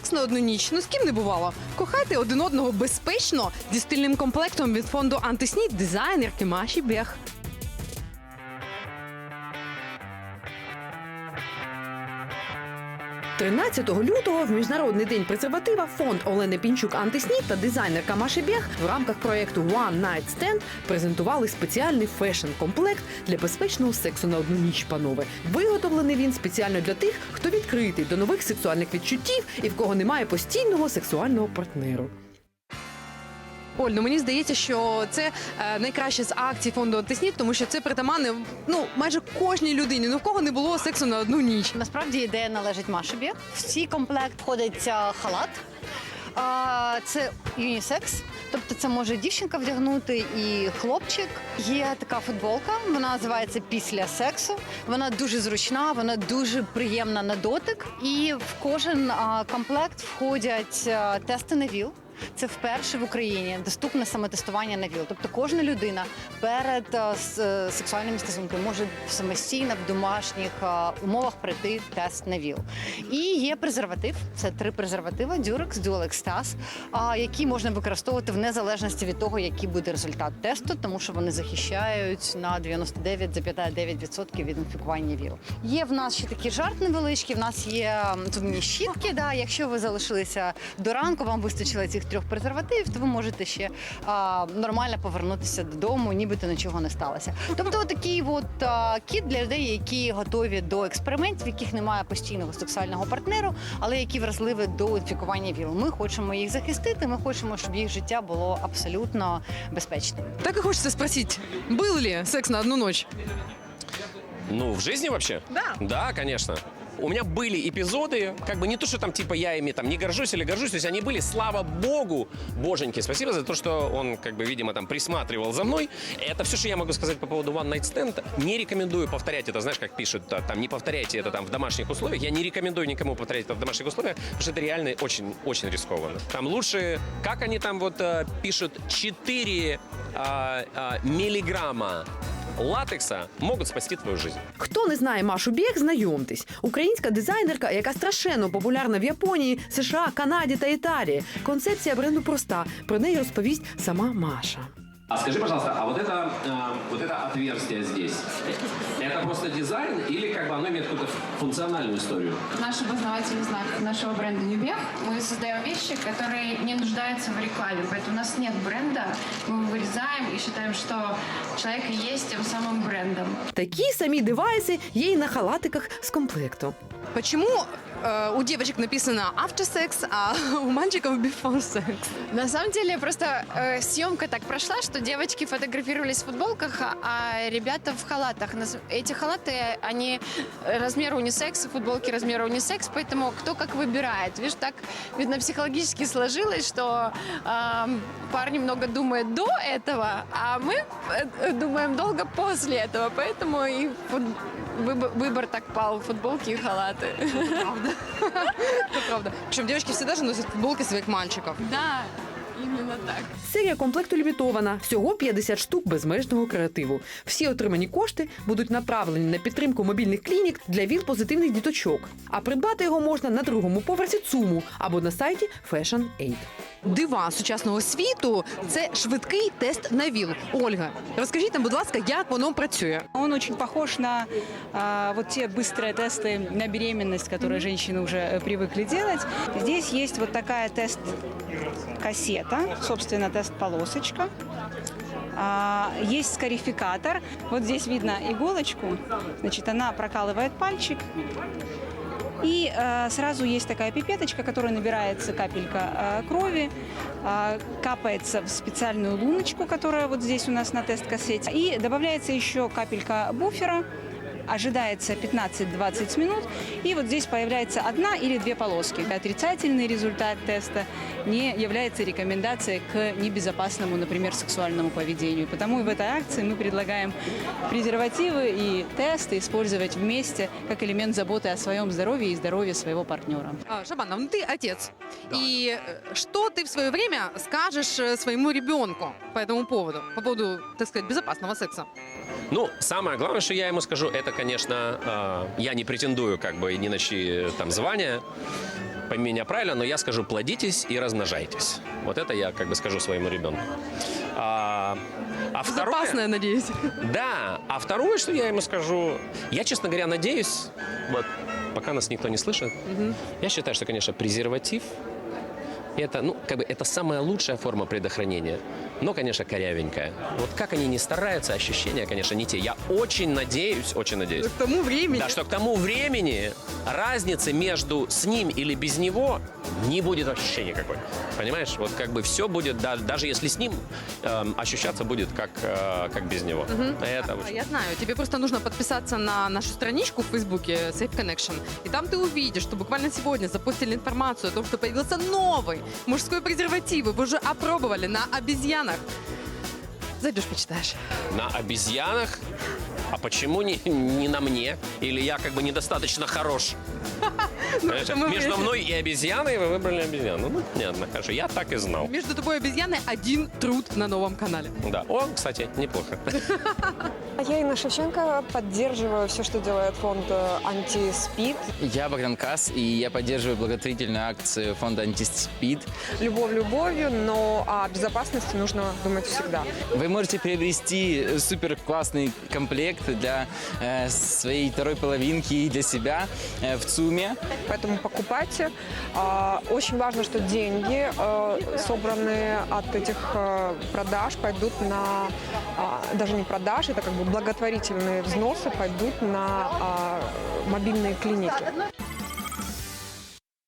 секс на одну ніч. Ну з ким не бувало. Кохайте один одного безпечно зі стильним комплектом від фонду Антиснід дизайнерки Маші Бех. 13 лютого в міжнародний день презерватива фонд Олени Пінчук Антисні та дизайнерка Маші Бех в рамках проєкту One Night Stand презентували спеціальний фешн-комплект для безпечного сексу на одну ніч, панове. Виготовлений він спеціально для тих, хто відкритий до нових сексуальних відчуттів і в кого немає постійного сексуального партнеру. Оль, ну мені здається, що це е, найкраще з акцій фонду Антиснід, тому що це притаманне ну майже кожній людині. Ну в кого не було сексу на одну ніч. Насправді ідея належить Машебі. В цей комплект входить а, халат. А, Це юнісекс, тобто це може дівчинка вдягнути і хлопчик. Є така футболка, вона називається після сексу. Вона дуже зручна, вона дуже приємна на дотик. І в кожен а, комплект входять а, тести на ВІЛ. Це вперше в Україні доступне самотестування на ВІЛ. Тобто кожна людина перед с- е, сексуальними стосунками може самостійно в домашніх умовах пройти тест на ВІЛ. І є презерватив. Це три Durex, Dual Extase, які можна використовувати в незалежності від того, який буде результат тесту, тому що вони захищають на 99,9% від інфікування ВІЛ. Є в нас ще такий жарт невеличкий. В нас є зубні щітки. Да, якщо ви залишилися до ранку, вам вистачило цих трьох презервативів, то ви можете ще а, нормально повернутися додому, нібито нічого не сталося. Тобто, такий от а, кіт для людей, які готові до експериментів, в яких немає постійного сексуального партнеру, але які вразливі до інфікування ВІЛ. Ми хочемо їх захистити. Ми хочемо, щоб їх життя було абсолютно безпечним. Так и хочется спросить, был ли секс на одну ночь? Ну, в жизни вообще? Да. Да, конечно. У меня были эпизоды, как бы не то, что там типа я ими там не горжусь или горжусь, то есть они были, слава богу, боженьки, спасибо за то, что он, как бы, видимо, там присматривал за мной. Это все, что я могу сказать по поводу One Night Stand. Не рекомендую повторять это, знаешь, как пишут, там, не повторяйте это там в домашних условиях. Я не рекомендую никому повторять это в домашних условиях, потому что это реально очень, очень рискованно. Там лучше, как они там вот э, пишут, 4 а, а, миллиграмма латекса могут спасти твою жизнь. Хто не знає Машу Бєх, знайомтесь. Українська дизайнерка, яка страшенно популярна в Японії, США, Канаді та Італії. Концепція бренду проста. Про неї розповість сама Маша. А скажи, пожалуйста, а вот это, э, вот это отверстие здесь, это просто дизайн или как бы оно имеет какую-то функциональную историю? Наш обозначательный знак нашего бренда Нюбех. Мы создаем вещи, которые не нуждаются в рекламе. Поэтому у нас нет бренда. Мы его вырезаем и считаем, что человек и есть тем самым брендом. Такі самі девайси є і на халатиках з комплекту. Почему э, у девочек написано after sex, а у мальчиков before sex? На самом деле, просто э, съемка так прошла, что девочки фотографировались в футболках, а- а ребята в халатах. Нас- эти халаты, они э, размера унисекс, футболки размера унисекс, поэтому кто как выбирает. Видишь, так, видно, психологически сложилось, что э, парни много думают до этого, а мы э, думаем долго после этого, поэтому и выбор, выбор так пал, футболки и халаты. Это правда. Причем девочки всегда же носят футболки своих мальчиков. Да, именно так. Серія комплекту лімітована. Всього 50 штук безмежного креативу. Всі отримані кошти будуть направлені на підтримку мобільних клінік для ВІЛ-позитивних діточок. А придбати його можна на другому поверсі ЦУМу або на сайті Fashion Aid. Дива сучасного світу це швидкий тест на ВІЛ. Ольга, розкажіть нам, будь ласка, як воно працює? Он очень похож на а, вот те быстрые тесты на беременность, которые женщины уже э, привыкли делать. Здесь есть вот такая тест-кассета, собственно, тест-полосочка. А, есть скарификатор. Вот здесь видно иголочку. Значит, она прокалывает пальчик. И э, сразу есть такая пипеточка, которая набирается капелька э, крови, э, капается в специальную луночку, которая вот здесь у нас на тест-кассете. И добавляется еще капелька буфера, ожидается 15-20 минут, и вот здесь появляется одна или две полоски. Отрицательный результат теста не является рекомендацией к небезопасному, например, сексуальному поведению. Потому и в этой акции мы предлагаем презервативы и тесты использовать вместе как элемент заботы о своем здоровье и здоровье своего партнера. А, Шабанов, ну ты отец. И э, что ты в свое время скажешь э, своему ребенку по этому поводу? По поводу, так сказать, безопасного секса? Ну, самое главное, что я ему скажу, это, конечно, э, я не претендую как бы ни на чьи там звания, пойми меня правильно, но я скажу, плодитесь и размножайтесь. Вот это я как бы скажу своему ребенку. А, а второе... Безопасно, я надеюсь. Да, а второе, что я ему скажу, я, честно говоря, надеюсь, вот пока нас никто не слышит, я считаю, что, конечно, презерватив это, ну, как бы, это самая лучшая форма предохранения, но, конечно, корявенькая. Вот как они не стараются, ощущения, конечно, не те. Я очень надеюсь, очень надеюсь, К тому времени. да, что к тому времени разницы между с ним или без него не будет вообще никакой. Понимаешь? Вот как бы все будет, да- даже если с ним, эм, ощущаться будет как, э, как без него. Это А очень- Я знаю, тебе просто нужно подписаться на нашу страничку в Фейсбуке Safe Connection, и там ты увидишь, что буквально сегодня запустили информацию о том, что появился новый мужской презерватив, его уже опробовали на обезьянах. Зайдешь, почитаешь. На обезьянах? А почему не, не на мне? Или я как бы недостаточно хорош? Мы Между вместе. мной и обезьяной вы выбрали обезьяну. Ну, понятно, хорошо. Я так и знал. Между тобой и обезьяной один труд на новом канале. Да. О, кстати, неплохо. Я Инна Шевченко, поддерживаю все, что делает фонд э, «Антиспид». Я Богдан Касс, и я поддерживаю благотворительную акцию фонда «Антиспид». Любовь любовью, но о безопасности нужно думать всегда. Вы можете приобрести супер классный комплект для э, своей второй половинки и для себя э, в ЦУМе. Поэтому покупайте. А, Очень важно, что деньги, э, собранные от этих э, продаж, пойдут на... а, Даже не продажи, это как бы благотворительные взносы пойдут на а, мобильные клиники.